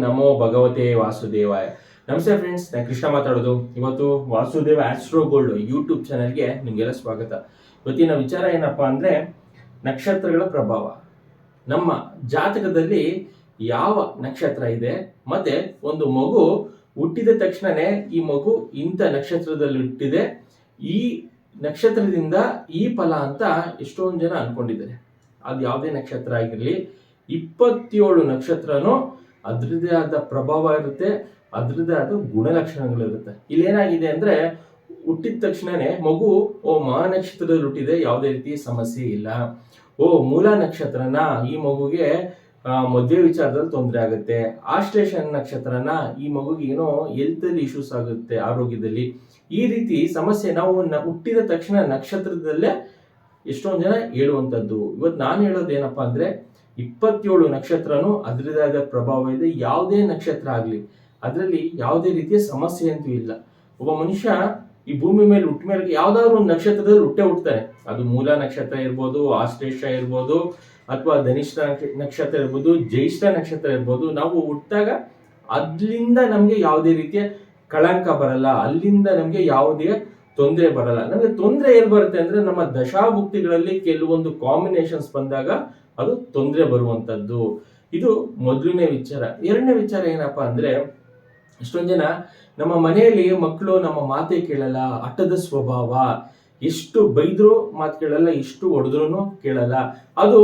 ನಮೋ ಭಗವತೆ ವಾಸುದೇವಾಯ. ನಮಸ್ತೆ ಫ್ರೆಂಡ್ಸ್ ನಾನು ಕೃಷ್ಣ ಮಾತಾಡೋದು. ಇವತ್ತು ವಾಸುದೇವ ಆಸ್ಟ್ರೋ ಗೋಲ್ಡ್ ಯೂಟ್ಯೂಬ್ ಚಾನಲ್ಗೆ ನಿಮಗೆಲ್ಲ ಸ್ವಾಗತ. ಇವತ್ತಿನ ವಿಚಾರ ಏನಪ್ಪಾ ಅಂದ್ರೆ, ನಕ್ಷತ್ರಗಳ ಪ್ರಭಾವ. ನಮ್ಮ ಜಾತಕದಲ್ಲಿ ಯಾವ ನಕ್ಷತ್ರ ಇದೆ, ಮತ್ತೆ ಒಂದು ಮಗು ಹುಟ್ಟಿದ ತಕ್ಷಣನೇ ಈ ಮಗು ಇಂಥ ನಕ್ಷತ್ರದಲ್ಲಿ ಹುಟ್ಟಿದೆ, ಈ ನಕ್ಷತ್ರದಿಂದ ಈ ಫಲ ಅಂತ ಎಷ್ಟೊಂದು ಜನ ಅನ್ಕೊಂಡಿದ್ದಾರೆ. ಅದು ಯಾವುದೇ ನಕ್ಷತ್ರ ಆಗಿರಲಿ, ಇಪ್ಪತ್ತೇಳು ನಕ್ಷತ್ರನೂ ಅದರದ್ದೇ ಆದ ಪ್ರಭಾವ ಇರುತ್ತೆ, ಅದರದ್ದೇ ಆದ ಗುಣಲಕ್ಷಣಗಳಿರುತ್ತೆ ಇಲ್ಲೇನಾಗಿದೆ ಅಂದ್ರೆ ಹುಟ್ಟಿದ ತಕ್ಷಣನೇ ಮಗು, ಓ ಮಹಾ ನಕ್ಷತ್ರದಲ್ಲಿ ಹುಟ್ಟಿದೆ, ಯಾವುದೇ ರೀತಿ ಸಮಸ್ಯೆ ಇಲ್ಲ. ಓ, ಮೂಲ ನಕ್ಷತ್ರನ ಈ ಮಗುಗೆ ಮದುವೆ ವಿಚಾರದಲ್ಲಿ ತೊಂದರೆ ಆಗುತ್ತೆ. ಆಶ್ಲೇಷನ್ ನಕ್ಷತ್ರನ ಈ ಮಗುಗೆ ಏನೋ ಹೆಲ್ತಲ್ಲಿ ಇಶ್ಯೂಸ್ ಆಗುತ್ತೆ, ಆರೋಗ್ಯದಲ್ಲಿ. ಈ ರೀತಿ ಸಮಸ್ಯೆ ನಾವು ಹುಟ್ಟಿದ ತಕ್ಷಣ ನಕ್ಷತ್ರದಲ್ಲೇ ಎಷ್ಟೊಂದು ಜನ ಹೇಳುವಂಥದ್ದು. ಇವತ್ತು ನಾನು ಹೇಳೋದು ಏನಪ್ಪಾ ಅಂದ್ರೆ ಇಪ್ಪತ್ತೇಳು ನಕ್ಷತ್ರನೂ ಅದರದೇ ಆದ ಪ್ರಭಾವ ಇದೆ. ಯಾವುದೇ ನಕ್ಷತ್ರ ಆಗಲಿ, ಅದರಲ್ಲಿ ಯಾವುದೇ ರೀತಿಯ ಸಮಸ್ಯೆ ಅಂತೂ ಇಲ್ಲ. ಒಬ್ಬ ಮನುಷ್ಯ ಈ ಭೂಮಿ ಮೇಲೆ, ಹುಟ್ಟ ಮೇಲೆ ಯಾವ್ದಾದ್ರು ಒಂದು ನಕ್ಷತ್ರದಲ್ಲಿ ಹುಟ್ಟೆ ಹುಟ್ಟುತ್ತಾನೆ ಅದು ಮೂಲ ನಕ್ಷತ್ರ ಇರ್ಬೋದು, ಆಶ್ಲೇಷ ಇರ್ಬೋದು, ಅಥವಾ ಧನಿಷ್ಠ ನಕ್ಷತ್ರ ಇರ್ಬೋದು, ಜ್ಯೇಷ್ಠ ನಕ್ಷತ್ರ ಇರ್ಬೋದು. ನಾವು ಹುಟ್ಟಾಗ ಅಲ್ಲಿಂದ ನಮಗೆ ಯಾವುದೇ ರೀತಿಯ ಕಳಂಕ ಬರಲ್ಲ. ಅಲ್ಲಿಂದ ನಮಗೆ ಯಾವುದೇ ತೊಂದರೆ ಬರಲ್ಲ. ನಮಗೆ ತೊಂದರೆ ಏನ್ ಬರುತ್ತೆ ಅಂದ್ರೆ, ನಮ್ಮ ದಶಾಭುಕ್ತಿಗಳಲ್ಲಿ ಕೆಲವೊಂದು ಕಾಂಬಿನೇಷನ್ಸ್ ಬಂದಾಗ ಅದು ತೊಂದರೆ ಬರುವಂತದ್ದು. ಇದು ಮೊದಲನೇ ವಿಚಾರ. ಎರಡನೇ ವಿಚಾರ ಏನಪ್ಪಾ ಅಂದ್ರೆ, ಎಷ್ಟೊಂದು ಜನ ನಮ್ಮ ಮನೆಯಲ್ಲಿ ಮಕ್ಕಳು ನಮ್ಮ ಮಾತೇ ಕೇಳಲ್ಲ, ಹಠದ ಸ್ವಭಾವ. ಎಷ್ಟು ಬೈದ್ರು ಮಾತು ಕೇಳಲ್ಲ, ಎಷ್ಟು ಹೊಡೆದ್ರು ಕೇಳಲ್ಲ. ಅದು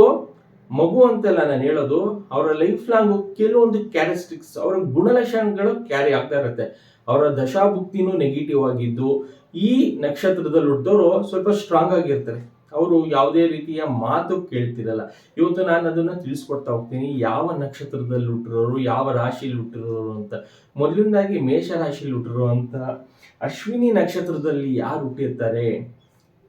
ಮಗು ಅಂತೆಲ್ಲ ನಾನು ಹೇಳೋದು, ಅವರ ಲೈಫ್ ಲಾಂಗ್ ಕೆಲವೊಂದು ಕ್ಯಾರೆಕ್ಟರಿಸ್ಟಿಕ್ಸ್ ಅವರ ಗುಣಲಕ್ಷಣಗಳು ಕ್ಯಾರಿ ಆಗ್ತಾ ಇರುತ್ತೆ. ಅವರ ದಶಾಭುಕ್ತಿನೂ ನೆಗೆಟಿವ್ ಆಗಿದ್ದು, ಈ ನಕ್ಷತ್ರದಲ್ಲಿ ಹುಟ್ಟಿದವರು ಸ್ವಲ್ಪ ಸ್ಟ್ರಾಂಗ್ ಆಗಿರ್ತಾರೆ. ಅವರು ಯಾವುದೇ ರೀತಿಯ ಮಾತು ಕೇಳ್ತಿರಲ್ಲ. ಇವತ್ತು ನಾನು ಅದನ್ನ ತಿಳಿಸ್ಕೊಡ್ತಾ ಹೋಗ್ತೀನಿ. ಯಾವ ನಕ್ಷತ್ರದಲ್ಲಿ ಹುಟ್ಟಿರೋರು, ಯಾವ ರಾಶಿಯಲ್ಲಿ ಹುಟ್ಟಿರೋರು ಅಂತ. ಮೊದಲಿಂದಾಗಿ ಮೇಷ ರಾಶಿಯಲ್ಲಿ ಹುಟ್ಟಿರೋ ಅಂತ. ಅಶ್ವಿನಿ ನಕ್ಷತ್ರದಲ್ಲಿ ಯಾರು ಹುಟ್ಟಿರ್ತಾರೆ?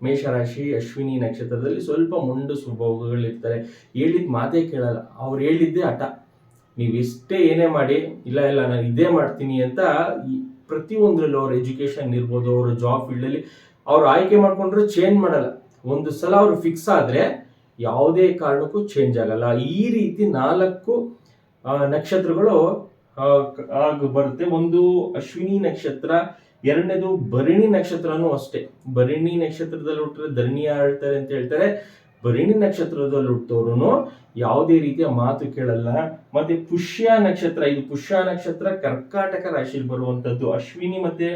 ಮೇಷರಾಶಿ ಅಶ್ವಿನಿ ನಕ್ಷತ್ರದಲ್ಲಿ ಸ್ವಲ್ಪ ಮುಂಡು ಸ್ವಭಾವಗಳಿರ್ತಾರೆ ಹೇಳಿದ ಮಾತೇ ಕೇಳಲ್ಲ. ಅವ್ರು ಹೇಳಿದ್ದೇ ಹಠ. ನೀವು ಎಷ್ಟೇ ಏನೇ ಮಾಡಿ, ಇಲ್ಲ ಇಲ್ಲ, ನಾನು ಇದೇ ಮಾಡ್ತೀನಿ ಅಂತ ಪ್ರತಿಯೊಂದರಲ್ಲೂ ಅವ್ರ ಎಜುಕೇಶನ್ ಇರ್ಬೋದು, ಅವ್ರ ಜಾಬ್ ಫೀಲ್ಡಲ್ಲಿ ಅವ್ರು ಆಯ್ಕೆ ಮಾಡಿಕೊಂಡ್ರೆ ಚೇಂಜ್ ಮಾಡಲ್ಲ. ಒಂದು ಸಲ ಅವರು ಫಿಕ್ಸ್ ಆದ್ರೆ ಯಾವುದೇ ಕಾರಣಕ್ಕೂ ಚೇಂಜ್ ಆಗಲ್ಲ. ಈ ರೀತಿ ನಾಲ್ಕು ನಕ್ಷತ್ರಗಳು ಆಗ ಬರುತ್ತೆ. ಒಂದು ಅಶ್ವಿನಿ ನಕ್ಷತ್ರ, ಎರಡನೇದು ಭರಣಿ ನಕ್ಷತ್ರನೂ ಅಷ್ಟೇ. ಭರಣಿ ನಕ್ಷತ್ರದಲ್ಲಿ ಹುಟ್ಟರೆ ಧರಣಿ ಆಳ್ತಾರೆ ಅಂತ ಹೇಳ್ತಾರೆ. ಭರಣಿ ನಕ್ಷತ್ರದಲ್ಲಿ ಹುಟ್ಟೋರು ಯಾವುದೇ ರೀತಿಯ ಮಾತು ಕೇಳಲ್ಲ. ಮತ್ತೆ ಪುಷ್ಯ ನಕ್ಷತ್ರ, ಇದು ಪುಷ್ಯ ನಕ್ಷತ್ರ ಕರ್ಕಾಟಕ ರಾಶಿಯಲ್ಲಿ ಬರುವಂತದ್ದು. ಅಶ್ವಿನಿ ಮತ್ತೆ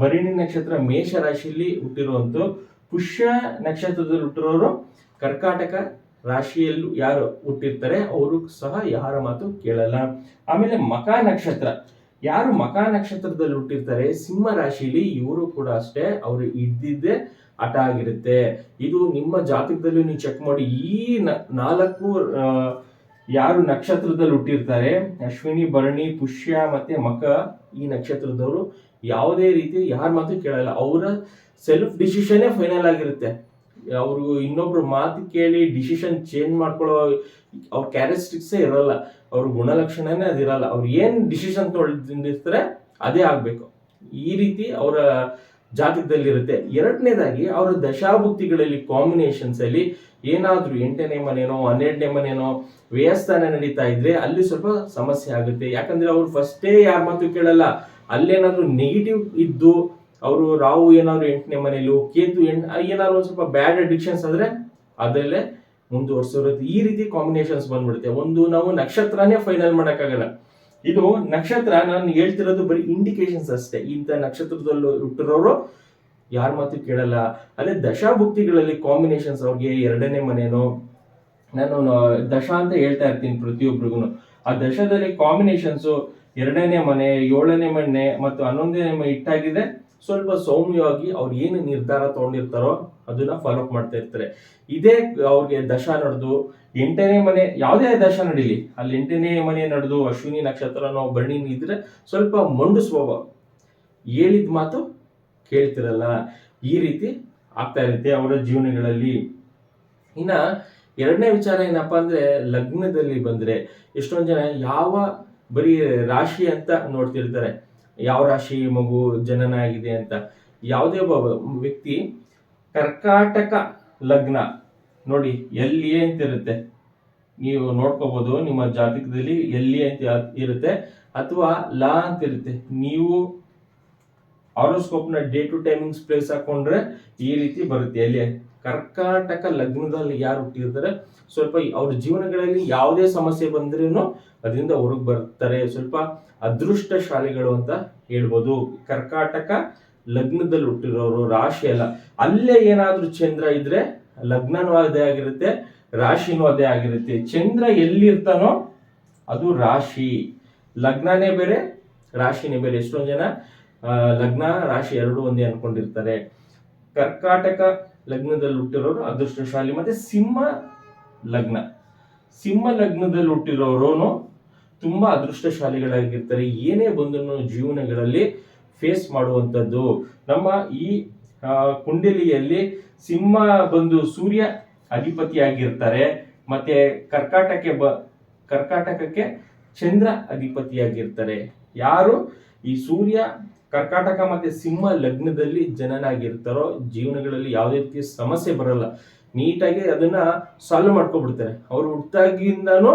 ಭರಿಣಿ ನಕ್ಷತ್ರ ಮೇಷ ರಾಶಿಯಲ್ಲಿ ಹುಟ್ಟಿರುವಂತ ಪುಷ್ಯ ನಕ್ಷತ್ರದಲ್ಲಿ ಹುಟ್ಟಿರೋರು ಕರ್ಕಾಟಕ ರಾಶಿಯಲ್ಲೂ ಯಾರು ಹುಟ್ಟಿರ್ತಾರೆ, ಅವರು ಸಹ ಯಾರ ಮಾತು ಕೇಳಲ್ಲ. ಆಮೇಲೆ ಮಕ ನಕ್ಷತ್ರ. ಯಾರು ಮಕ ನಕ್ಷತ್ರದಲ್ಲಿ ಹುಟ್ಟಿರ್ತಾರೆ, ಸಿಂಹ ರಾಶಿಯಲ್ಲಿ ಇವರು ಕೂಡ ಅಷ್ಟೇ, ಅವರು ಇದ್ದಿದ್ದೇ ಹಠ ಆಗಿರುತ್ತೆ. ಇದು ನಿಮ್ಮ ಜಾತಕದಲ್ಲಿ ನೀವು ಚೆಕ್ ಮಾಡಿ, ಈ ನಾಲ್ಕು ಯಾರು ನಕ್ಷತ್ರದಲ್ಲಿ ಹುಟ್ಟಿರ್ತಾರೆ, ಅಶ್ವಿನಿ, ಭರಣಿ, ಪುಷ್ಯ ಮತ್ತೆ ಮಕ ಈ ನಕ್ಷತ್ರದವರು ಯಾವುದೇ ರೀತಿ ಯಾರ ಮಾತು ಕೇಳಲ್ಲ. ಅವರ ಸೆಲ್ಫ್ ಡಿಸಿಷನೇ ಫೈನಲ್ ಆಗಿರುತ್ತೆ. ಅವರು ಇನ್ನೊಬ್ರು ಮಾತು ಕೇಳಿ ಡಿಸಿಷನ್ ಚೇಂಜ್ ಮಾಡ್ಕೊಳ್ಳೋ ಅವ್ರ ಕ್ಯಾರೆಕ್ಟರಿಸ್ಟಿಕ್ಸೇ ಇರಲ್ಲ. ಅವ್ರ ಗುಣಲಕ್ಷಣನೇ ಅದಿರಲ್ಲ ಅವ್ರು ಏನು ಡಿಸಿಷನ್ ತೊಳೆದಿರ್ತಾರೆ ಅದೇ ಆಗಬೇಕು. ಈ ರೀತಿ ಅವರ ಜಾತಕದಲ್ಲಿ ಇರುತ್ತೆ ಎರಡನೇದಾಗಿ ಅವರ ದಶಾಭುಕ್ತಿಗಳಲ್ಲಿ ಕಾಂಬಿನೇಷನ್ಸ್ ಅಲ್ಲಿ ಏನಾದ್ರೂ ಎಂಟನೇ ಮನೇನೋ, ಹನ್ನೆರಡನೇ ಮನೇನೋ ವ್ಯಯಸ್ಥಾನ ನಡೀತಾ ಇದ್ರೆ ಅಲ್ಲಿ ಸ್ವಲ್ಪ ಸಮಸ್ಯೆ ಆಗುತ್ತೆ. ಯಾಕಂದ್ರೆ ಅವ್ರು ಫಸ್ಟೇ ಯಾರ ಮಾತು ಕೇಳಲ್ಲ. ಅಲ್ಲೇನಾದ್ರೂ ನೆಗೆಟಿವ್ ಇದ್ದು ಅವರು ರಾಹು ಏನಾದ್ರು ಎಂಟನೇ ಮನೇಲಿ ಕೇತು ಎಂಟ್ ಏನಾದ್ರು ಒಂದ್ ಸ್ವಲ್ಪ ಬ್ಯಾಡ್ ಅಡಿಕ್ಷನ್ಸ್ ಆದ್ರೆ ಅದರಲ್ಲೇ ಮುಂದುವರ್ಸಿರುತ್ತೆ ಈ ರೀತಿ ಕಾಂಬಿನೇಷನ್ಸ್ ಬಂದ್ಬಿಡುತ್ತೆ. ಒಂದು ನಾವು ನಕ್ಷತ್ರನೇ ಫೈನಲ್ ಮಾಡಕ್ಕಾಗಲ್ಲ. ಇದು ನಕ್ಷತ್ರ, ನಾನು ಹೇಳ್ತಿರೋದು ಬರೀ ಇಂಡಿಕೇಶನ್ಸ್ ಅಷ್ಟೇ. ಇಂಥ ನಕ್ಷತ್ರದಲ್ಲೂ ಹುಟ್ಟಿರೋರು ಯಾರ ಮಾತು ಕೇಳಲ್ಲ. ಅದೇ ದಶಾಭುಕ್ತಿಗಳಲ್ಲಿ ಕಾಂಬಿನೇಷನ್ಸ್ ಅವ್ರಿಗೆ ಎರಡನೇ ಮನೇನೋ, ನಾನು ದಶ ಅಂತ ಹೇಳ್ತಾ ಇರ್ತೀನಿ ಪ್ರತಿಯೊಬ್ಬರಿಗೂ ಆ ದಶದಲ್ಲಿ ಕಾಂಬಿನೇಷನ್ಸು ಎರಡನೇ ಮನೆ, ಏಳನೇ ಮನೆ ಮತ್ತು ಹನ್ನೊಂದನೇ ಮನೆ ಇಟ್ಟಾಗಿದೆ. ಸ್ವಲ್ಪ ಸೌಮ್ಯವಾಗಿ ಅವ್ರು ಏನು ನಿರ್ಧಾರ ತಗೊಂಡಿರ್ತಾರೋ ಅದನ್ನ ಫಾಲೋ ಅಪ್ ಮಾಡ್ತಾ ಇರ್ತಾರೆ. ಇದೇ ಅವ್ರಿಗೆ ದಶ ನಡೆದು, ಎಂಟನೇ ಮನೆ, ಯಾವುದೇ ದಶ ನಡೀಲಿ, ಅಲ್ಲಿ ಎಂಟನೇ ಮನೆ ನಡೆದು, ಅಶ್ವಿನಿ ನಕ್ಷತ್ರನೋ ಭರಣಿ ಇದ್ರೆ ಸ್ವಲ್ಪ ಮಂಡು ಸ್ವಭಾವ. ಹೇಳಿದ ಮಾತು ಕೇಳ್ತಿರಲ್ಲ. ಈ ರೀತಿ ಆಗ್ತಾ ಇರುತ್ತೆ ಅವರ ಜೀವನಗಳಲ್ಲಿ. ಇನ್ನ ಎರಡನೇ ವಿಚಾರ ಏನಪ್ಪಾ ಅಂದ್ರೆ, ಲಗ್ನದಲ್ಲಿ ಬಂದ್ರೆ ಎಷ್ಟೊಂದು ಜನ ಯಾವ ಬರೀ ರಾಶಿ ಅಂತ ನೋಡ್ತಿರ್ತಾರೆ. ಯಾವ ರಾಶಿ ಮಗು ಜನನ ಆಗಿದೆ ಅಂತ. ಯಾವುದೇ ಒಬ್ಬ ವ್ಯಕ್ತಿ ಕರ್ಕಾಟಕ ಲಗ್ನ. ನೋಡಿ ಎಲ್ಲಿ ಅಂತ ಇರುತ್ತೆ. ನೀವು ನೋಡ್ಕೋಬಹುದು ನಿಮ್ಮ ಜಾತಕದಲ್ಲಿ ಎಲ್ಲಿ ಅಂತ ಇರುತ್ತೆ. ಅಥವಾ ಲಾ ಅಂತ ಇರುತ್ತೆ. ನೀವು ನ ಡೇ ಟು ಟೈಮಿಂಗ್ಸ್ ಪ್ಲೇಸ್ ಹಾಕೊಂಡ್ರೆ ಈ ರೀತಿ ಬರುತ್ತೆ. ಎಲ್ಲಿ? ಕರ್ಕಾಟಕ ಲಗ್ನದಲ್ಲಿ ಯಾರು ಹುಟ್ಟಿರ್ತಾರೆ? ಸ್ವಲ್ಪ ಅವ್ರ ಜೀವನಗಳಲ್ಲಿ ಯಾವುದೇ ಸಮಸ್ಯೆ ಬಂದ್ರೂ ಅದರಿಂದ ಹೊರಗೆ ಬರ್ತಾರೆ. ಸ್ವಲ್ಪ ಅದೃಷ್ಟಶಾಲಿಗಳು ಅಂತ ಹೇಳ್ಬೋದು. ಕರ್ಕಾಟಕ ಲಗ್ನದಲ್ಲಿ ಹುಟ್ಟಿರೋರು, ರಾಶಿ ಅಲ್ಲ ಅಲ್ಲೇ ಏನಾದ್ರೂ ಚಂದ್ರ ಇದ್ರೆ ಲಗ್ನನೂ ಅದೇ ಆಗಿರುತ್ತೆ ರಾಶಿನೂ ಅದೇ ಆಗಿರುತ್ತೆ. ಚಂದ್ರ ಎಲ್ಲಿರ್ತಾನೋ ಅದು ರಾಶಿ. ಲಗ್ನನೇ ಬೇರೆ, ರಾಶಿನೇ ಬೇರೆ. ಎಷ್ಟೊಂದು ಜನ ಲಗ್ನ, ರಾಶಿ ಎರಡು ಒಂದೇ ಅನ್ಕೊಂಡಿರ್ತಾರೆ. ಕರ್ಕಾಟಕ ಲಗ್ನದಲ್ಲಿ ಹುಟ್ಟಿರೋರು ಅದೃಷ್ಟಶಾಲಿ. ಮತ್ತೆ ಸಿಂಹ ಲಗ್ನ. ಸಿಂಹ ಲಗ್ನದಲ್ಲಿ ಹುಟ್ಟಿರೋರು ತುಂಬಾ ಅದೃಷ್ಟಶಾಲಿಗಳಾಗಿರ್ತಾರೆ. ಏನೇ ಬಂದ್ರು ಜೀವನಗಳಲ್ಲಿ ಫೇಸ್ ಮಾಡುವಂಥದ್ದು. ನಮ್ಮ ಈ ಕುಂಡಲಿಯಲ್ಲಿ ಸಿಂಹ ಬಂದು ಸೂರ್ಯ ಅಧಿಪತಿಯಾಗಿರ್ತಾರೆ. ಮತ್ತೆ ಕರ್ಕಾಟಕ್ಕೆ ಬ, ಕರ್ಕಾಟಕಕ್ಕೆ ಚಂದ್ರ ಅಧಿಪತಿಯಾಗಿರ್ತಾರೆ. ಯಾರು? ಈ ಸೂರ್ಯ, ಕರ್ಕಾಟಕ ಮತ್ತೆ ಸಿಂಹ ಲಗ್ನದಲ್ಲಿ ಜನನಾಗಿರ್ತಾರೋ, ಜೀವನಗಳಲ್ಲಿ ಯಾವುದೇ ರೀತಿಯ ಸಮಸ್ಯೆ ಬರಲ್ಲ. ನೀಟಾಗಿ ಅದನ್ನ ಸಾಲ್ವ್ ಮಾಡ್ಕೊಬಿಡ್ತಾರೆ. ಅವ್ರು ಹುಟ್ಟಾಗಿಂದನೂ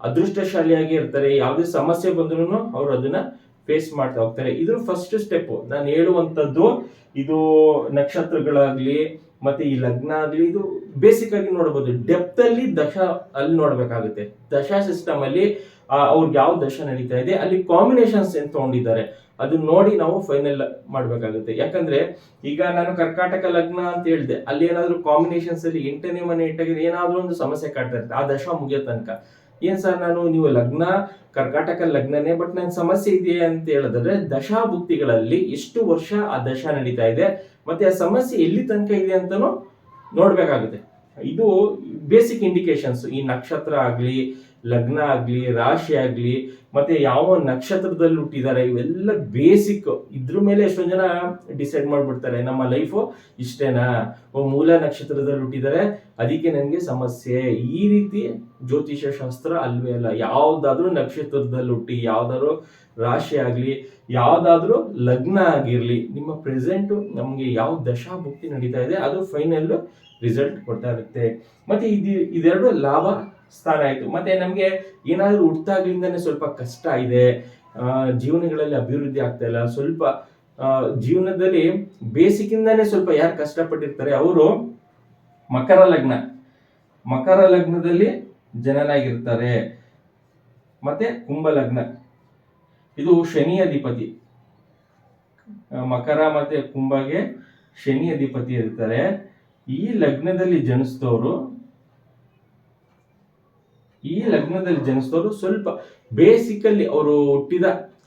ಅದೃಷ್ಟಶಾಲಿಯಾಗಿ ಇರ್ತಾರೆ ಯಾವುದೇ ಸಮಸ್ಯೆ ಬಂದ್ರು ಅವ್ರು ಅದನ್ನ ಫೇಸ್ ಮಾಡ್ತಾ ಹೋಗ್ತಾರೆ. ಇದು ಫಸ್ಟ್ ಸ್ಟೆಪ್ ನಾನು ಹೇಳುವಂಥದ್ದು, ಇದು ನಕ್ಷತ್ರಗಳಾಗ್ಲಿ, ಮತ್ತೆ ಈ ಲಗ್ನ ಆಗ್ಲಿ, ಇದು ಬೇಸಿಕ್ ಆಗಿ ನೋಡಬಹುದು ಡೆಪ್ತ್ ಅಲ್ಲಿ ದಶ ಅಲ್ಲಿ ನೋಡ್ಬೇಕಾಗುತ್ತೆ. ದಶಾ ಸಿಸ್ಟಮ್ ಅಲ್ಲಿ ಅವ್ರಿಗೆ ಯಾವ ದಶ ನಡೀತಾ ಇದೆ, ಅಲ್ಲಿ ಕಾಂಬಿನೇಷನ್ಸ್ ಏನ್ ತಗೊಂಡಿದ್ದಾರೆ ಅದನ್ನ ನೋಡಿ ನಾವು ಫೈನಲ್ ಮಾಡ್ಬೇಕಾಗುತ್ತೆ. ಯಾಕಂದ್ರೆ, ಈಗ ನಾನು ಕರ್ಕಾಟಕ ಲಗ್ನ ಅಂತ ಹೇಳಿದೆ, ಅಲ್ಲಿ ಏನಾದ್ರು ಕಾಂಬಿನೇಷನ್ಸ್ ಅಲ್ಲಿ ಎಂಟನೇ ಮನೆ ಇಟ್ಟಾಗಿದ್ರೆ ಏನಾದ್ರೂ ಒಂದು ಸಮಸ್ಯೆ ಕಾಡ್ತಾ ಇರ್ತದೆ ಆ ದಶ ಮುಗಿಯೋ ತನಕ. ಏನ್ ಸರ್ ನಾನು, ನೀವು ಲಗ್ನ ಕರ್ಕಾಟಕ ಲಗ್ನನೇ ಬಟ್ ನನ್ ಸಮಸ್ಯೆ ಇದೆ ಅಂತ ಹೇಳಿದ್ರೆ ದಶಾಭುಕ್ತಿಗಳಲ್ಲಿ ಎಷ್ಟು ವರ್ಷ ಆ ದಶ ನಡೀತಾ ಇದೆ, ಮತ್ತೆ ಆ ಸಮಸ್ಯೆ ಎಲ್ಲಿ ತನಕ ಇದೆ ಅಂತಾನು ನೋಡ್ಬೇಕಾಗುತ್ತೆ. ಇದು ಬೇಸಿಕ್ ಇಂಡಿಕೇಶನ್ಸ್ ಈ ನಕ್ಷತ್ರ ಆಗ್ಲಿ ಲಗ್ನ ಆಗಲಿ, ರಾಶಿ ಆಗಲಿ, ಮತ್ತೆ ಯಾವ ನಕ್ಷತ್ರದಲ್ಲಿ ಹುಟ್ಟಿದ್ದಾರೆ ಇವೆಲ್ಲ ಬೇಸಿಕ್ ಇದ್ರ ಮೇಲೆ ಎಷ್ಟೊಂದು ಜನ ಡಿಸೈಡ್ ಮಾಡ್ಬಿಡ್ತಾರೆ, ನಮ್ಮ ಲೈಫು ಇಷ್ಟೇನಾ? ಓ, ಮೂಲ ನಕ್ಷತ್ರದಲ್ಲಿ ಹುಟ್ಟಿದ್ದಾರೆ ಅದಕ್ಕೆ ನನಗೆ ಸಮಸ್ಯೆ. ಈ ರೀತಿ ಜ್ಯೋತಿಷ ಶಾಸ್ತ್ರ ಅಲ್ವೇ ಅಲ್ಲ. ಯಾವ್ದಾದ್ರೂ ನಕ್ಷತ್ರದಲ್ಲಿ ಹುಟ್ಟಿ, ಯಾವ್ದಾದ್ರು ರಾಶಿ ಆಗಲಿ, ಯಾವ್ದಾದ್ರೂ ಲಗ್ನ ಆಗಿರಲಿ, ನಿಮ್ಮ ಪ್ರೆಸೆಂಟ್ ನಮಗೆ ಯಾವ ದಶಾ ಭುಕ್ತಿ ನಡೀತಾ ಇದೆ, ಅದು ಫೈನಲ್ ರಿಸಲ್ಟ್ ಕೊಡ್ತಾ ಇರುತ್ತೆ. ಮತ್ತೆ ಇದು, ಇದೆರಡು ಲಾಭ. ಸ್ಥಾನ ಆಯಿತು. ಮತ್ತೆ ನಮಗೆ ಏನಾದ್ರೂ ಹುಟ್ಟಾಗ್ಲಿಂದಾನೆ ಸ್ವಲ್ಪ ಕಷ್ಟ ಇದೆ ಜೀವನಗಳಲ್ಲಿ ಅಭಿವೃದ್ಧಿ ಆಗ್ತಾ ಇಲ್ಲ. ಸ್ವಲ್ಪ ಜೀವನದಲ್ಲಿ ಬೇಸಿಕ್ ಇಂದಾನೆ ಸ್ವಲ್ಪ ಯಾರು ಕಷ್ಟಪಟ್ಟಿರ್ತಾರೆ ಅವರು ಮಕರ ಲಗ್ನ. ಮಕರ ಲಗ್ನದಲ್ಲಿ ಜನನಾಗಿರ್ತಾರೆ. ಮತ್ತೆ ಕುಂಭ ಲಗ್ನ. ಇದು ಶನಿ ಅಧಿಪತಿ. ಮಕರ ಮತ್ತೆ ಕುಂಭಗೆ ಶನಿ ಅಧಿಪತಿ ಇರ್ತಾರೆ. ಈ ಲಗ್ನದಲ್ಲಿ ಜನಿಸಿದವರು ಈ ಲಗ್ನದಲ್ಲಿ ಜನಿಸಿದವರು ಸ್ವಲ್ಪ ಬೇಸಿಕಲ್ಲಿ ಅವರು ಹುಟ್ಟಿದ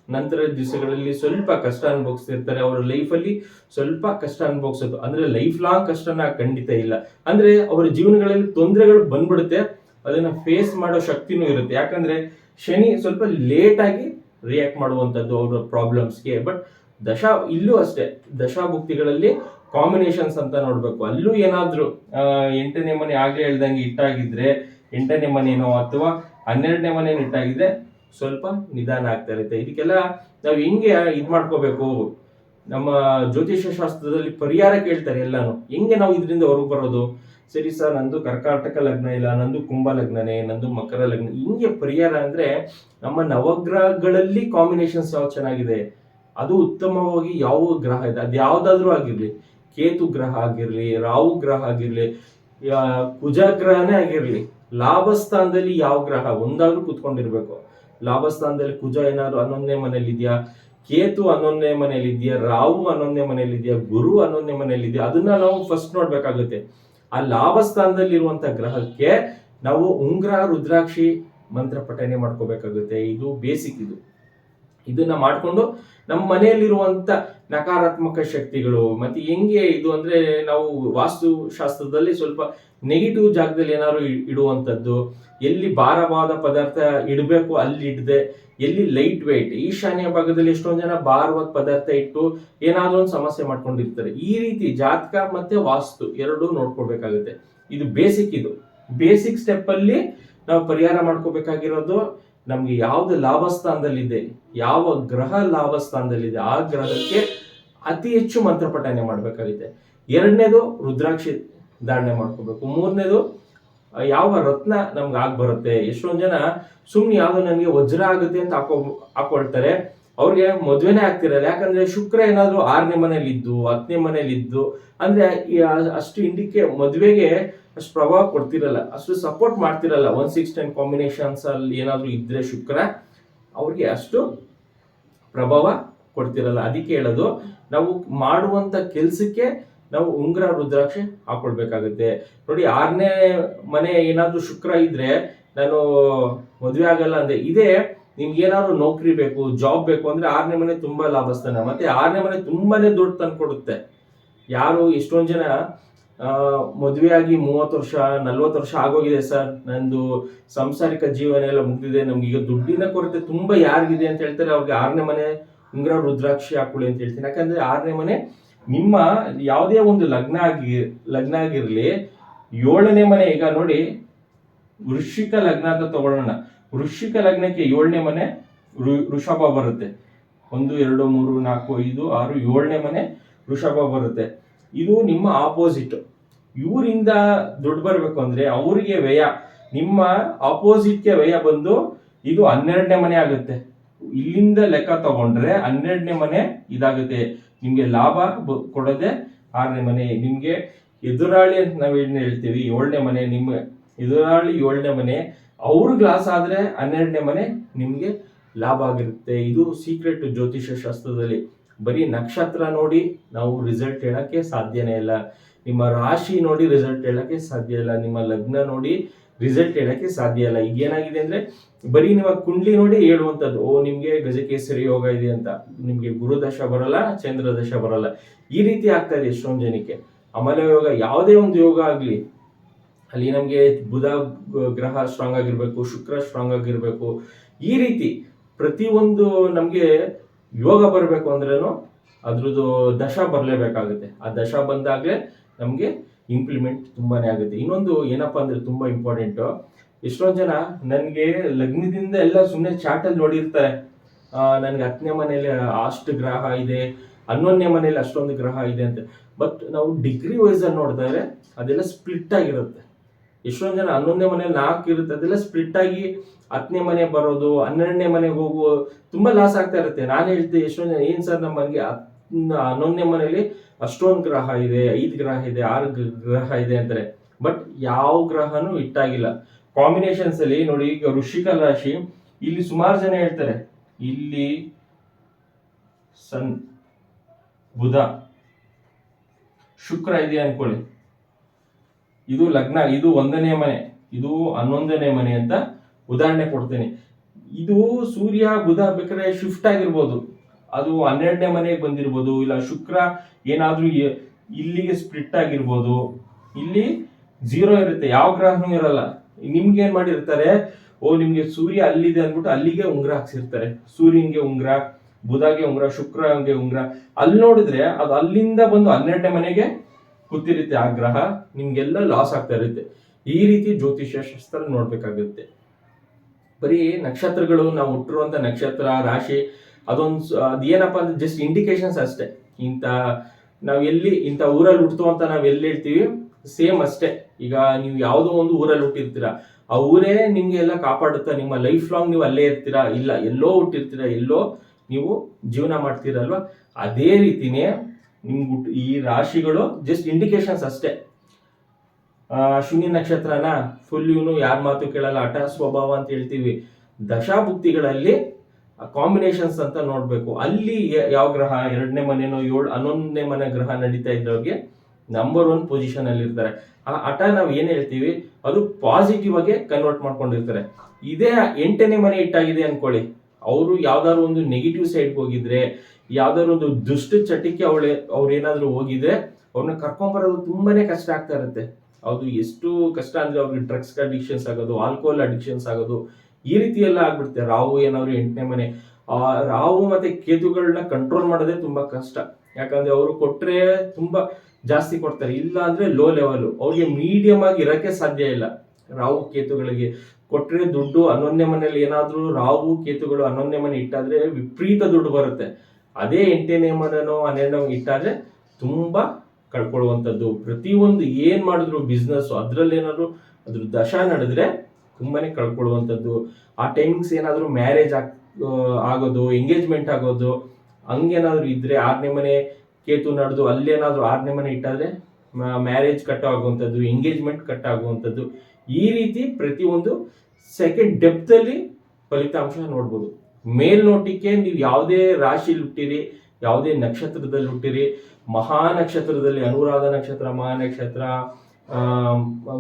ನಂತರದ ದಿವಸಗಳಲ್ಲಿ ಸ್ವಲ್ಪ ಕಷ್ಟ ಅನುಭವಿಸ್ತಿರ್ತಾರೆ. ಅವರ ಲೈಫಲ್ಲಿ ಸ್ವಲ್ಪ ಕಷ್ಟ ಅನುಭವಿಸೋದು. ಅಂದ್ರೆ ಲೈಫ್ ಲಾಂಗ್ ಕಷ್ಟನ ಖಂಡಿತ ಇಲ್ಲ. ಅಂದ್ರೆ ಅವರ ಜೀವನಗಳಲ್ಲಿ ತೊಂದರೆಗಳು ಬಂದ್ಬಿಡುತ್ತೆ. ಅದನ್ನ ಫೇಸ್ ಮಾಡೋ ಶಕ್ತಿನೂ ಇರುತ್ತೆ. ಯಾಕಂದ್ರೆ ಶನಿ ಸ್ವಲ್ಪ ಲೇಟ್ ಆಗಿ ರಿಯಾಕ್ಟ್ ಮಾಡುವಂತದ್ದು ಅವರ ಪ್ರಾಬ್ಲಮ್ಸ್ಗೆ ಬಟ್ ದಶಾ ಇಲ್ಲೂ ಅಷ್ಟೇ. ದಶಾಭುಕ್ತಿಗಳಲ್ಲಿ ಕಾಂಬಿನೇಷನ್ಸ್ ಅಂತ ನೋಡಬೇಕು. ಅಲ್ಲೂ ಏನಾದ್ರೂ ಎಂಟನೇ ಮನೆ ಆಗಲೇ ಹೇಳ್ದಂಗೆ ಇಟ್ಟಾಗಿದ್ರೆ ಎಂಟನೇ ಮನೇನೋ ಅಥವಾ ಹನ್ನೆರಡನೇ ಮನೆ ಇಟ್ಟಾಗಿದ್ರೆ ಸ್ವಲ್ಪ ನಿಧಾನ ಆಗ್ತಾ ಇರುತ್ತೆ. ಇದಕ್ಕೆಲ್ಲ ನಾವು ಹೆಂಗೆ ಇದು ಮಾಡ್ಕೋಬೇಕು? ನಮ್ಮ ಜ್ಯೋತಿಷ್ಯ ಶಾಸ್ತ್ರದಲ್ಲಿ ಪರಿಹಾರ ಕೇಳ್ತಾರೆ ಎಲ್ಲಾನು. ಹೆಂಗೆ ನಾವು ಇದರಿಂದ ಹೊರಗೆ ಬರೋದು? ಸರಿ ಸರ್, ನಂದು ಕರ್ಕಾಟಕ ಲಗ್ನ ಇಲ್ಲ, ನಂದು ಕುಂಭ ಲಗ್ನನೇ, ನಂದು ಮಕರ ಲಗ್ನ. ಹಿಂಗೆ ಪರಿಹಾರ ಅಂದ್ರೆ ನಮ್ಮ ನವಗ್ರಹಗಳಲ್ಲಿ ಕಾಂಬಿನೇಷನ್ಸ್ ಯಾವ ಚೆನ್ನಾಗಿದೆ. ಅದು ಉತ್ತಮವಾಗಿ ಯಾವ ಗ್ರಹ ಇದೆ? ಅದು ಯಾವ್ದಾದ್ರೂ ಆಗಿರ್ಲಿ. ಕೇತು ಗ್ರಹ ಆಗಿರ್ಲಿ, ರಾಹು ಗ್ರಹ ಆಗಿರ್ಲಿ ಕುಜ ಗ್ರಹನೇ ಆಗಿರ್ಲಿ. ಲಾಭ ಸ್ಥಾನದಲ್ಲಿ ಯಾವ ಗ್ರಹ ಒಂದಾದ್ರೂ ಕುತ್ಕೊಂಡಿರ್ಬೇಕು. ಲಾಭಸ್ಥಾನದಲ್ಲಿ ಕುಜ ಏನಾದ್ರು ಹನ್ನೊಂದನೇ ಮನೆಯಲ್ಲಿ ಇದೆಯಾ ಕೇತು ಹನ್ನೊಂದನೇ ಮನೆಯಲ್ಲಿ ಇದೆಯಾ ರಾಹು ಹನ್ನೊಂದನೇ ಮನೆಯಲ್ಲಿ ಇದೆಯಾ ಗುರು ಹನ್ನೊಂದನೇ ಮನೆಯಲ್ಲಿ ಇದೆಯಾ ಅದನ್ನ ನಾವು ಫಸ್ಟ್ ನೋಡ್ಬೇಕಾಗುತ್ತೆ. ಆ ಲಾಭಸ್ಥಾನದಲ್ಲಿ ಇರುವಂತ ಗ್ರಹಕ್ಕೆ ನಾವು ಉಂಗ್ರ, ರುದ್ರಾಕ್ಷಿ ಮಂತ್ರ ಪಠನೆ ಮಾಡ್ಕೋಬೇಕಾಗುತ್ತೆ. ಇದು ಬೇಸಿಕ್ ಇದು. ಇದನ್ನ ಮಾಡಿಕೊಂಡು ನಮ್ಮ ಮನೆಯಲ್ಲಿರುವಂತ ನಕಾರಾತ್ಮಕ ಶಕ್ತಿಗಳು, ಮತ್ತೆ ಹೆಂಗೆ ಇದು ಅಂದ್ರೆ ನಾವು ವಾಸ್ತು ಶಾಸ್ತ್ರದಲ್ಲಿ ಸ್ವಲ್ಪ ನೆಗೆಟಿವ್ ಜಾಗದಲ್ಲಿ ಏನಾದ್ರು ಇಡುವಂಥದ್ದು ಎಲ್ಲಿ ಭಾರವಾದ ಪದಾರ್ಥ ಇಡಬೇಕು ಅಲ್ಲಿ ಇಡದೆ, ಎಲ್ಲಿ ಲೈಟ್ ವೆಯ್ಟ್ ಈಶಾನ್ಯ ಭಾಗದಲ್ಲಿ ಎಷ್ಟೊಂದು ಜನ ಭಾರವಾದ ಪದಾರ್ಥ ಇಟ್ಟು ಏನಾದ್ರೂ ಒಂದು ಸಮಸ್ಯೆ ಮಾಡ್ಕೊಂಡಿರ್ತಾರೆ. ಈ ರೀತಿ ಜಾತಕ ಮತ್ತೆ ವಾಸ್ತು ಎರಡೂ ನೋಡ್ಕೊಳ್ಬೇಕಾಗುತ್ತೆ ಇದು ಬೇಸಿಕ್ ಇದು. ಬೇಸಿಕ್ ಸ್ಟೆಪ್ ಅಲ್ಲಿ ನಾವು ಪರಿಹಾರ ಮಾಡ್ಕೋಬೇಕಾಗಿರೋದು ನಮ್ಗೆ ಯಾವ್ದು ಲಾಭ ಸ್ಥಾನದಲ್ಲಿದೆ ಯಾವ ಗ್ರಹ ಲಾಭ ಸ್ಥಾನದಲ್ಲಿದೆ ಆ ಗ್ರಹಕ್ಕೆ ಅತಿ ಹೆಚ್ಚು ಮಂತ್ರ ಪಠನೆ ಮಾಡ್ಬೇಕಾಗುತ್ತೆ. ಎರಡನೇದು ರುದ್ರಾಕ್ಷಿ ಧಾರಣೆ ಮಾಡ್ಕೋಬೇಕು. ಮೂರನೇದು, ಯಾವ ರತ್ನ ನಮ್ಗೆ ಆಗ್ಬರುತ್ತೆ? ಎಷ್ಟೊಂದ್ ಜನ ಸುಮ್ನೆ ಯಾವುದು ನನಗೆ ವಜ್ರ ಆಗುತ್ತೆ ಅಂತ ಹಾಕೋ, ಹಾಕೊಳ್ತಾರೆ. ಅವ್ರಿಗೆ ಮದುವೆನೇ ಆಗ್ತಿರಲ್ಲ. ಯಾಕಂದ್ರೆ ಶುಕ್ರ ಏನಾದರೂ ಆರನೇ ಮನೇಲಿ ಇದ್ದು ಹತ್ತನೇ ಮನೇಲಿ ಇದ್ದು ಅಂದ್ರೆ ಅಷ್ಟು ಇಂಡಿಕೆ ಮದುವೆಗೆ ಅಷ್ಟು ಪ್ರಭಾವ ಕೊಡ್ತಿರಲ್ಲ. ಅಷ್ಟು ಸಪೋರ್ಟ್ ಮಾಡ್ತಿರಲ್ಲ. ಒನ್ ಸಿಕ್ಸ್ ಟೆನ್ ಕಾಂಬಿನೇಷನ್ಸ್ ಅಲ್ಲಿ ಏನಾದರೂ ಇದ್ರೆ ಶುಕ್ರ, ಅವ್ರಿಗೆ ಅಷ್ಟು ಪ್ರಭಾವ ಕೊಡ್ತಿರಲ್ಲ. ಅದಕ್ಕೆ ಹೇಳೋದು, ನಾವು ಮಾಡುವಂತ ಕೆಲಸಕ್ಕೆ ನಾವು ಉಂಗ್ರ, ರುದ್ರಾಕ್ಷಿ ಹಾಕೊಳ್ಬೇಕಾಗುತ್ತೆ. ನೋಡಿ, ಆರನೇ ಮನೆ ಏನಾದರೂ ಶುಕ್ರ ಇದ್ರೆ ನಾನು ಮದುವೆ ಆಗಲ್ಲ ಅಂದ್ರೆ ಇದೇ ನಿಮ್ಗೆ ಏನಾದ್ರು ನೌಕರಿ ಬೇಕು ಜಾಬ್ ಬೇಕು ಅಂದ್ರೆ ಆರನೇ ಮನೆ ತುಂಬಾ ಲಾಭಸ್ಥಾನ. ಮತ್ತೆ ಆರನೇ ಮನೆ ತುಂಬಾನೇ ದುಡ್ಡು ತಂದು ಕೊಡುತ್ತೆ ಯಾರು ಎಷ್ಟೊಂದ್ ಜನ ಮದುವೆ ಆಗಿ ಮೂವತ್ತು ವರ್ಷ, ನಲ್ವತ್ತು ವರ್ಷ ಆಗೋಗಿದೆ ಸರ್. ನಂದು ಸಾಂಸಾರಿಕ ಜೀವನ ಎಲ್ಲ ಮುಗಿದಿದೆ. ನಮ್ಗೆ ಈಗ ದುಡ್ಡಿನ ಕೊರತೆ ತುಂಬಾ ಯಾರಿಗಿದೆ ಅಂತ ಹೇಳ್ತಾರೆ. ಅವ್ರಿಗೆ ಆರನೇ ಮನೆ ಉಂಗ್ರ ರುದ್ರಾಕ್ಷಿ ಹಾಕೊಳ್ಳಿ ಅಂತ ಹೇಳ್ತೀನಿ. ಯಾಕಂದ್ರೆ ಆರನೇ ಮನೆ ನಿಮ್ಮ ಯಾವುದೇ ಒಂದು ಲಗ್ನ ಆಗಿ, ಲಗ್ನ ಆಗಿರಲಿ, ಏಳನೇ ಮನೆ ಈಗ ನೋಡಿ, ವೃಶ್ಚಿಕ ಲಗ್ನ ಅಂತ ತಗೊಳ್ಳೋಣ. ವೃಶ್ಚಿಕ ಲಗ್ನಕ್ಕೆ ಏಳನೇ ಮನೆ ವೃಷಭ ಬರುತ್ತೆ. ಒಂದು, ಎರಡು, ಮೂರು, ನಾಲ್ಕು, ಐದು, ಆರು, ಏಳನೇ ಮನೆ ವೃಷಭ ಬರುತ್ತೆ. ಇದು ನಿಮ್ಮ ಆಪೋಸಿಟ್ ಇವರಿಂದ ದುಡ್ಡು ಬರಬೇಕು ಅಂದ್ರೆ ಅವರಿಗೆ ವ್ಯಯ. ನಿಮ್ಮ ಆಪೋಸಿಟ್ಗೆ ವ್ಯಯ ಬಂದು ಇದು ಹನ್ನೆರಡನೇ ಮನೆ ಆಗುತ್ತೆ. ಇಲ್ಲಿಂದ ಲೆಕ್ಕ ತಗೊಂಡ್ರೆ ಹನ್ನೆರಡನೇ ಮನೆ ಇದಾಗುತ್ತೆ. ನಿಮಗೆ ಲಾಭ ಕೊಡದೆ ಕೊಡೋದೆ ಆರನೇ ಮನೆ. ನಿಮಗೆ ಎದುರಾಳಿ ಅಂತ ನಾವು ಏನು ಹೇಳ್ತೀವಿ? ಏಳನೇ ಮನೆ. ನಿಮ್ಮ ಎದುರಾಳಿ ಏಳನೇ ಮನೆ ಅವ್ರ ಗ್ಲಾಸ್ ಆದರೆ ಹನ್ನೆರಡನೇ ಮನೆ ನಿಮಗೆ ಲಾಭ ಆಗಿರುತ್ತೆ. ಇದು ಸೀಕ್ರೆಟ್ ಜ್ಯೋತಿಷ್ಯ ಶಾಸ್ತ್ರದಲ್ಲಿ. ಬರೀ ನಕ್ಷತ್ರ ನೋಡಿ ನಾವು ರಿಸಲ್ಟ್ ಹೇಳೋಕ್ಕೆ ಸಾಧ್ಯನೇ ಇಲ್ಲ. ನಿಮ್ಮ ರಾಶಿ ನೋಡಿ ರಿಸಲ್ಟ್ ಹೇಳೋಕ್ಕೆ ಸಾಧ್ಯ ಇಲ್ಲ. ನಿಮ್ಮ ಲಗ್ನ ನೋಡಿ ರಿಸಲ್ಟ್ ಹೇಳೋಕ್ಕೆ ಸಾಧ್ಯ ಇಲ್ಲ. ಈಗ ಏನಾಗಿದೆ ಅಂದ್ರೆ ಬರೀ ನಿಮ್ಮ ಕುಂಡ್ಲಿ ನೋಡಿ ಹೇಳುವಂಥದ್ದು, ಓ, ನಿಮಗೆ ಗಜಕೇಸರಿ ಯೋಗ ಇದೆ ಅಂತ. ನಿಮ್ಗೆ ಗುರುದಶ ಬರಲ್ಲ, ಚಂದ್ರ ದಶ ಬರಲ್ಲ. ಈ ರೀತಿ ಆಗ್ತಾ ಇದೆ ಎಷ್ಟೊಂದು ಜನಕ್ಕೆ ಅಮಲ ಯೋಗ ಯಾವುದೇ ಒಂದು ಯೋಗ ಆಗ್ಲಿ ಅಲ್ಲಿ ನಮಗೆ ಬುಧ ಗ್ರಹ ಸ್ಟ್ರಾಂಗ್ ಆಗಿರಬೇಕು, ಶುಕ್ರ ಸ್ಟ್ರಾಂಗ್ ಆಗಿರಬೇಕು. ಈ ರೀತಿ ಪ್ರತಿಯೊಂದು ನಮಗೆ ಯೋಗ ಬರಬೇಕು ಅಂದ್ರೂ ಅದ್ರದ್ದು ದಶ ಬರಲೇಬೇಕಾಗುತ್ತೆ. ಆ ದಶ ಬಂದಾಗಲೇ ನಮಗೆ ಇಂಪ್ಲಿಮೆಂಟ್ ತುಂಬಾನೇ ಆಗುತ್ತೆ. ಇನ್ನೊಂದು ಏನಪ್ಪಾ ಅಂದ್ರೆ ತುಂಬಾ ಇಂಪಾರ್ಟೆಂಟ್ ಎಷ್ಟೊಂದು ಜನ ನನಗೆ ಲಗ್ನದಿಂದ ಎಲ್ಲ ಸುಮ್ಮನೆ ಚಾಟಲ್ಲಿ ನೋಡಿರ್ತಾರೆ. ನನಗೆ ಹತ್ತನೇ ಮನೇಲಿ ಅಷ್ಟು ಗ್ರಹ ಇದೆ, ಹನ್ನೊಂದನೇ ಮನೇಲಿ ಅಷ್ಟೊಂದು ಗ್ರಹ ಇದೆ ಅಂತ. ಬಟ್ ನಾವು ಡಿಗ್ರಿ ವೈಸಲ್ಲಿ ನೋಡಿದ್ರೆ ಅದೆಲ್ಲ ಸ್ಪ್ಲಿಟ್ ಆಗಿರುತ್ತೆ. ಎಷ್ಟೊಂದ್ ಜನ ಹನ್ನೊಂದನೇ ಮನೆ ನಾಲ್ಕು ಇರುತ್ತೆ. ಅದೆಲ್ಲ ಸ್ಪ್ಲಿಟ್ ಆಗಿ ಹತ್ತನೇ ಮನೆ ಬರೋದು, ಹನ್ನೆರಡನೇ ಮನೆಗೆ ಹೋಗುವ ತುಂಬಾ ಲಾಸ್ ಆಗ್ತಾ ಇರುತ್ತೆ. ನಾನು ಹೇಳ್ತೆ ಎಷ್ಟೊಂದು ಜನ, ಏನ್ ಸರ್ ನಮ್ಮ ಮನೆಗೆ ಹನ್ನೊಂದನೇ ಮನೆಯಲ್ಲಿ ಅಷ್ಟೊಂದು ಗ್ರಹ ಇದೆ, ಐದು ಗ್ರಹ ಇದೆ, ಆರು ಗ್ರಹ ಇದೆ ಅಂತಾರೆ. ಬಟ್ ಯಾವ ಗ್ರಹನೂ ಇಟ್ಟಾಗಿಲ್ಲ ಕಾಂಬಿನೇಷನ್ಸ್ ಅಲ್ಲಿ ನೋಡಿ, ಈಗ ವೃಷಿಕ ರಾಶಿ, ಇಲ್ಲಿ ಸುಮಾರು ಜನ ಹೇಳ್ತಾರೆ, ಇಲ್ಲಿ ಸನ್, ಬುಧ, ಶುಕ್ರ ಇದೆ ಅನ್ಕೊಳ್ಳಿ. ಇದು ಲಗ್ನ, ಇದು ಒಂದನೇ ಮನೆ, ಇದು ಹನ್ನೊಂದನೇ ಮನೆ ಅಂತ ಉದಾಹರಣೆ ಕೊಡ್ತೇನೆ. ಇದು ಸೂರ್ಯ, ಬುಧ ಬೇಕಾದ್ರೆ ಶಿಫ್ಟ್ ಆಗಿರ್ಬೋದು. ಅದು ಹನ್ನೆರಡನೇ ಮನೆಗೆ ಬಂದಿರ್ಬೋದು, ಇಲ್ಲ ಶುಕ್ರ ಏನಾದರೂ ಇಲ್ಲಿಗೆ ಸ್ಪ್ಲಿಟ್ ಆಗಿರ್ಬೋದು. ಇಲ್ಲಿ ಜೀರೋ ಇರುತ್ತೆ, ಯಾವ ಗ್ರಹನೂ ಇರಲ್ಲ. ನಿಮ್ಗೆ ಏನ್ ಮಾಡಿರ್ತಾರೆ, ಓ, ನಿಮ್ಗೆ ಸೂರ್ಯ ಅಲ್ಲಿದೆ ಅಂದ್ಬಿಟ್ಟು ಅಲ್ಲಿಗೆ ಉಂಗ್ರ ಹಾಕ್ಸಿರ್ತಾರೆ. ಸೂರ್ಯನ್ಗೆ ಉಂಗ್ರ, ಬುಧಗೆ ಉಂಗ್ರ ಶುಕ್ರಗೆ ಉಂಗ್ರ. ಅಲ್ಲಿ ನೋಡಿದ್ರೆ ಅದು ಅಲ್ಲಿಂದ ಬಂದು ಹನ್ನೆರಡನೇ ಮನೆಗೆ ಕೂತಿರುತ್ತೆ ಆ ಗ್ರಹ, ನಿಮ್ಗೆಲ್ಲ ಲಾಸ್ ಆಗ್ತಾ ಇರುತ್ತೆ. ಈ ರೀತಿ ಜ್ಯೋತಿಷ್ಯ ಶಾಸ್ತ್ರ ನೋಡ್ಬೇಕಾಗುತ್ತೆ. ಬರೀ ನಕ್ಷತ್ರಗಳು ನಾವು ಹುಟ್ಟಿರುವಂತ ನಕ್ಷತ್ರ, ರಾಶಿ, ಅದೊಂದು ಅದೇನಪ್ಪ ಅಂದ್ರೆ ಜಸ್ಟ್ ಇಂಡಿಕೇಶನ್ಸ್ ಅಷ್ಟೇ. ಇಂಥ ನಾವು ಎಲ್ಲಿ, ಇಂಥ ಊರಲ್ಲಿ ಹುಟ್ಟಿತು ಅಂತ ನಾವು ಎಲ್ಲಿ ಹೇಳ್ತೀವಿ? ಸೇಮ್ ಅಷ್ಟೇ. ಈಗ ನೀವು ಯಾವುದೋ ಒಂದು ಊರಲ್ಲಿ ಹುಟ್ಟಿರ್ತೀರ, ಆ ಊರೇ ನಿಮ್ಗೆ ಎಲ್ಲ ಕಾಪಾಡುತ್ತಾ, ನಿಮ್ಮ ಲೈಫ್ ಲಾಂಗ್ ನೀವು ಅಲ್ಲೇ ಇರ್ತೀರಾ? ಇಲ್ಲ, ಎಲ್ಲೋ ಹುಟ್ಟಿರ್ತೀರಾ, ಎಲ್ಲೋ ನೀವು ಜೀವನ ಮಾಡ್ತೀರಲ್ವಾ? ಅದೇ ರೀತಿನೇ ನಿಮ್ಗೆ ಈ ರಾಶಿಗಳು ಜಸ್ಟ್ ಇಂಡಿಕೇಶನ್ಸ್ ಅಷ್ಟೇ. ಶೂನ್ಯ ನಕ್ಷತ್ರನ ಫುಲ್ ಇವನು ಯಾರ ಮಾತು ಕೇಳಲ್ಲ, ಹಠ ಸ್ವಭಾವ ಅಂತ ಹೇಳ್ತೀವಿ. ದಶಾಭುಕ್ತಿಗಳಲ್ಲಿ ಕಾಂಬಿನೇಷನ್ಸ್ ಅಂತ ನೋಡ್ಬೇಕು. ಅಲ್ಲಿ ಯಾವ ಗ್ರಹ? ಎರಡನೇ ಮನೆನೋ ಏಳು ಹನ್ನೊಂದನೇ ಮನೆ ಗ್ರಹ ನಡೀತಾ ಇದ್ದವ್ರಿಗೆ ನಂಬರ್ ಒನ್ ಪೊಸಿಷನ್ ಅಲ್ಲಿ ಇರ್ತಾರೆ. ಆ ಹಠ ನಾವು ಏನ್ ಹೇಳ್ತೀವಿ? ಅದು ಪಾಸಿಟಿವ್ ಆಗಿ ಕನ್ವರ್ಟ್ ಮಾಡ್ಕೊಂಡಿರ್ತಾರೆ. ಇದೇ ಎಂಟನೇ ಮನೆ ಇಟ್ಟಾಗಿದೆ ಅನ್ಕೊಳ್ಳಿ. ಅವರು ಯಾವ್ದಾದ್ರು ಒಂದು ನೆಗೆಟಿವ್ ಸೈಡ್ ಹೋಗಿದ್ರೆ, ಯಾವ್ದಾದ್ರು ಒಂದು ದುಷ್ಟ ಚಟಕ್ಕೆ ಅವಳೆ ಅವ್ರು ಏನಾದ್ರು ಹೋಗಿದ್ರೆ, ಅವ್ರನ್ನ ಕರ್ಕೊಂಬರೋದು ತುಂಬಾನೇ ಕಷ್ಟ ಆಗ್ತಾ ಇರುತ್ತೆ. ಅದು ಎಷ್ಟು ಕಷ್ಟ ಅಂದ್ರೆ ಅವ್ರಿಗೆ ಡ್ರಗ್ಸ್ ಅಡಿಕ್ಷನ್ಸ್ ಆಗೋದು ಆಲ್ಕೋಹಾಲ್ ಅಡಿಕ್ಷನ್ಸ್ ಆಗೋದು, ಈ ರೀತಿ ಎಲ್ಲ ಆಗ್ಬಿಡುತ್ತೆ. ರಾವು ಏನಾದ್ರು ಎಂಟನೇ ಮನೆ, ಆ ರಾವು ಮತ್ತೆ ಕೇತುಗಳನ್ನ ಕಂಟ್ರೋಲ್ ಮಾಡೋದೇ ತುಂಬಾ ಕಷ್ಟ. ಯಾಕಂದ್ರೆ ಅವರು ಕೊಟ್ರೆ ತುಂಬಾ ಜಾಸ್ತಿ ಕೊಡ್ತಾರೆ. ಇಲ್ಲ ಅಂದ್ರೆ ಲೋ ಲೆವೆಲ್ ಅವ್ರಿಗೆ ಮೀಡಿಯಂ ಆಗಿ ಇರಕ್ಕೆ ಸಾಧ್ಯ ಇಲ್ಲ. ರಾವು, ಕೇತುಗಳಿಗೆ ಕೊಟ್ರೆ ದುಡ್ಡು ಹನ್ನೊಂದನೇ ಮನೆಯಲ್ಲಿ ಏನಾದರೂ ರಾವು ಕೇತುಗಳು ಹನ್ನೊಂದನೇ ಮನೆ ಇಟ್ಟಾದ್ರೆ ವಿಪರೀತ ದುಡ್ಡು ಬರುತ್ತೆ. ಅದೇ ಎಂಟನೇ ಮನೆನೋ ಹನ್ನೆರಡನೇ ಇಟ್ಟಾದ್ರೆ ತುಂಬಾ ಕಳ್ಕೊಳ್ಳುವಂಥದ್ದು. ಪ್ರತಿಯೊಂದು ಏನ್ ಮಾಡಿದ್ರು ಬಿಸ್ನೆಸ್ಸು ಅದ್ರಲ್ಲಿ ಏನಾದ್ರು ಅದ್ರ ದಶ ನಡೆದ್ರೆ ತುಂಬಾನೇ ಕಳ್ಕೊಳ್ಳುವಂಥದ್ದು. ಆ ಟೈಮಿಂಗ್ಸ್ ಏನಾದರೂ ಮ್ಯಾರೇಜ್ ಆಗ್ ಆಗೋದು ಎಂಗೇಜ್ಮೆಂಟ್ ಆಗೋದು, ಹಂಗೇನಾದರೂ ಇದ್ರೆ ಆರನೇ ಮನೆ ಕೇತು ನಡೆದು ಅಲ್ಲೇನಾದರೂ ಆರನೇ ಮನೆ ಇಟ್ಟಾದರೆ ಮ್ಯಾರೇಜ್ ಕಟ್ ಆಗುವಂಥದ್ದು ಎಂಗೇಜ್ಮೆಂಟ್ ಕಟ್ ಆಗುವಂಥದ್ದು. ಈ ರೀತಿ ಪ್ರತಿಯೊಂದು ಸೆಕೆಂಡ್ ಡೆಪ್ತ್ ಅಲ್ಲಿ ಫಲಿತಾಂಶ ನೋಡ್ಬೋದು. ಮೇಲ್ನೋಟಕ್ಕೆ ನೀವು ಯಾವುದೇ ರಾಶಿಯಲ್ಲಿ ಹುಟ್ಟಿರಿ, ಯಾವುದೇ ನಕ್ಷತ್ರದಲ್ಲಿ ಹುಟ್ಟಿರಿ ಮಹಾ ನಕ್ಷತ್ರದಲ್ಲಿ ಅನುರಾಧ ನಕ್ಷತ್ರ, ಮಹಾನಕ್ಷತ್ರ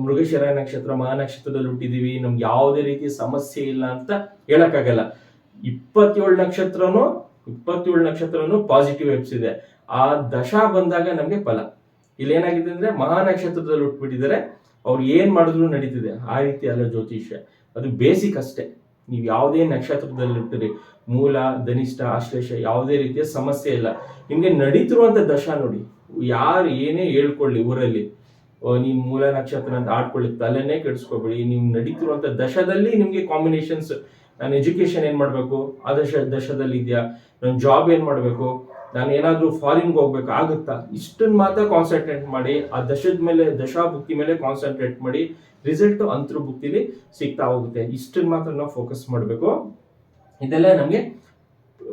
ಮೃಗಶಿರ ನಕ್ಷತ್ರ, ಮಹಾನಕ್ಷತ್ರದಲ್ಲಿ ಹುಟ್ಟಿದೀವಿ, ನಮ್ಗೆ ಯಾವುದೇ ರೀತಿ ಸಮಸ್ಯೆ ಇಲ್ಲ ಅಂತ ಹೇಳಕ್ಕಾಗಲ್ಲ. ಇಪ್ಪತ್ತೇಳು ನಕ್ಷತ್ರನೂ ಇಪ್ಪತ್ತೇಳು ನಕ್ಷತ್ರನೂ ಪಾಸಿಟಿವ್ ವೆಬ್ಸ್ ಇದೆ. ಆ ದಶಾ ಬಂದಾಗ ನಮಗೆ ಫಲ. ಇಲ್ಲಿ ಏನಾಗಿದೆ ಅಂದ್ರೆ ಮಹಾನಕ್ಷತ್ರದಲ್ಲಿ ಹುಟ್ಬಿಟ್ಟಿದ್ದಾರೆ, ಅವ್ರು ಏನ್ ಮಾಡಿದ್ರು ನಡೀತಿದೆ. ಆ ರೀತಿ ಅಲ್ಲ ಜ್ಯೋತಿಷ್ಯ. ಅದು ಬೇಸಿಕ್ ಅಷ್ಟೇ. ನೀವು ಯಾವುದೇ ನಕ್ಷತ್ರದಲ್ಲಿ ಇರ್ತೀರಿ, ಮೂಲ, ಧನಿಷ್ಠ ಆಶ್ಲೇಷ ಯಾವುದೇ ರೀತಿಯ ಸಮಸ್ಯೆ ಇಲ್ಲ. ನಿಮ್ಗೆ ನಡೀತಿರುವಂಥ ದಶಾ ನೋಡಿ, ಯಾರು ಏನೇ ಹೇಳ್ಕೊಳ್ಳಿ ಊರಲ್ಲಿ ನೀವು ಮೂಲ ನಕ್ಷತ್ರ ಅಂತ ಆಡ್ಕೊಳ್ಳಿ ತಲೆನೇ ಕೆಡಿಸ್ಕೊಬೇಡಿ. ನೀವು ನಡೀತಿರುವಂತ ದಶದಲ್ಲಿ ನಿಮ್ಗೆ ಕಾಂಬಿನೇಷನ್ಸ್ ನಾನು ಎಜುಕೇಶನ್ ಏನ್ ಮಾಡಬೇಕು? ಆ ದಶ, ದಶದಲ್ಲಿ ಇದೆಯಾ? ನನ್ನ ಜಾಬ್ ಏನ್ ಮಾಡ್ಬೇಕು? ನಾನು ಏನಾದರೂ ಫಾರಿನ್ಗೆ ಹೋಗ್ಬೇಕಾಗುತ್ತಾ ಇಷ್ಟನ್ನು ಮಾತ್ರ ಕಾನ್ಸಂಟ್ರೇಟ್ ಮಾಡಿ, ಆ ದಶದ ಮೇಲೆ ದಶಾ ಭುಕ್ತಿ ಮೇಲೆ ಕಾನ್ಸಂಟ್ರೇಟ್ ಮಾಡಿ ರಿಸಲ್ಟ್ ಅಂತರ್ ಭುಕ್ತಿಲಿ ಸಿಗ್ತಾ ಹೋಗುತ್ತೆ. ಇಷ್ಟನ್ನು ಮಾತ್ರ ನಾವು ಫೋಕಸ್ ಮಾಡಬೇಕು. ಇದೆಲ್ಲ ನಮಗೆ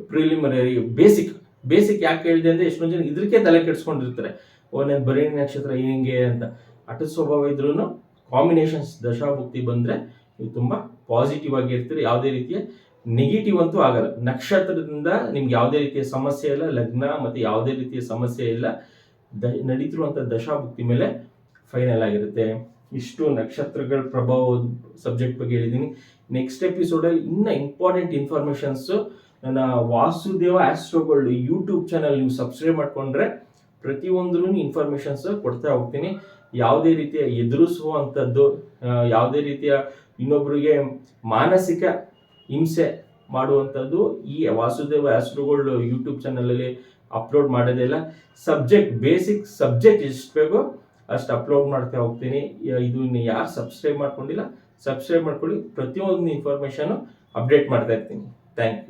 ಪ್ರಿಲಿಮಿನರಿ ಬೇಸಿಕ್ ಬೇಸಿಕ್ ಯಾಕೆ ಹೇಳಿದೆ ಅಂದ್ರೆ, ಎಷ್ಟೊಂದು ಜನ ಇದಕ್ಕೆ ತಲೆ ಕೆಡ್ಸ್ಕೊಂಡಿರ್ತಾರೆ. ಓ ನನ್ನ ಬರೀ ನಕ್ಷತ್ರ ಹಿಂಗೆ ಅಂತ. ಅಟ ಸ್ವಭಾವ ಇದ್ರೂ ಕಾಂಬಿನೇಷನ್ಸ್ ದಶಾಭುಕ್ತಿ ಬಂದ್ರೆ, ನೀವು ತುಂಬಾ ಪಾಸಿಟಿವ್ ಆಗಿ ಇರ್ತೀರಿ. ಯಾವುದೇ ರೀತಿಯ ನೆಗೆಟಿವ್ ಅಂತೂ ಆಗಲ್ಲ. ನಕ್ಷತ್ರದಿಂದ ನಿಮ್ಗೆ ಯಾವುದೇ ರೀತಿಯ ಸಮಸ್ಯೆ ಇಲ್ಲ, ಲಗ್ನ ಮತ್ತೆ ಯಾವುದೇ ರೀತಿಯ ಸಮಸ್ಯೆ ಇಲ್ಲ. ದ ನಡೀತಿರುವಂಥ ದಶಾಭುಕ್ತಿ ಮೇಲೆ ಫೈನಲ್ ಆಗಿರುತ್ತೆ. ಇಷ್ಟು ನಕ್ಷತ್ರಗಳ ಪ್ರಭಾವ ಸಬ್ಜೆಕ್ಟ್ ಬಗ್ಗೆ ಹೇಳಿದ್ದೀನಿ. ನೆಕ್ಸ್ಟ್ ಎಪಿಸೋಡಲ್ಲಿ ಇನ್ನ ಇಂಪಾರ್ಟೆಂಟ್ ಇನ್ಫಾರ್ಮೇಷನ್ಸು ನನ್ನ ವಾಸುದೇವ ಆಸ್ಟ್ರೋಗೋಲ್ಡ್ ಯೂಟ್ಯೂಬ್ ಚಾನಲ್ ನೀವು ಸಬ್ಸ್ಕ್ರೈಬ್ ಮಾಡ್ಕೊಂಡ್ರೆ ಪ್ರತಿಯೊಂದೂ ಇನ್ಫಾರ್ಮೇಷನ್ಸ್ ಕೊಡ್ತಾ ಹೋಗ್ತೀನಿ. ಯಾವುದೇ ರೀತಿಯ ಎದುರಿಸುವಂಥದ್ದು ಯಾವುದೇ ರೀತಿಯ ಇನ್ನೊಬ್ಬರಿಗೆ ಮಾನಸಿಕ ಹಿಂಸೆ ಮಾಡುವಂಥದ್ದು ಈ ವಾಸುದೇವ ಹೆಸರುಗಳು ಯೂಟ್ಯೂಬ್ ಚಾನಲಲ್ಲಿ ಅಪ್ಲೋಡ್ ಮಾಡೋದಿಲ್ಲ ಸಬ್ಜೆಕ್ಟ್ ಬೇಸಿಕ್ ಸಬ್ಜೆಕ್ಟ್ ಎಷ್ಟು ಬೇಕೋ ಅಷ್ಟು ಅಪ್ಲೋಡ್ ಮಾಡ್ತಾ ಹೋಗ್ತೀನಿ. ಇದು ಯಾರು ಸಬ್ಸ್ಕ್ರೈಬ್ ಮಾಡ್ಕೊಂಡಿಲ್ಲ ಸಬ್ಸ್ಕ್ರೈಬ್ ಮಾಡ್ಕೊಳ್ಳಿ. ಪ್ರತಿಯೊಂದು ಇನ್ಫಾರ್ಮೇಶನ್ ಅಪ್ಡೇಟ್ ಮಾಡ್ತಾ ಇರ್ತೀನಿ. Thank you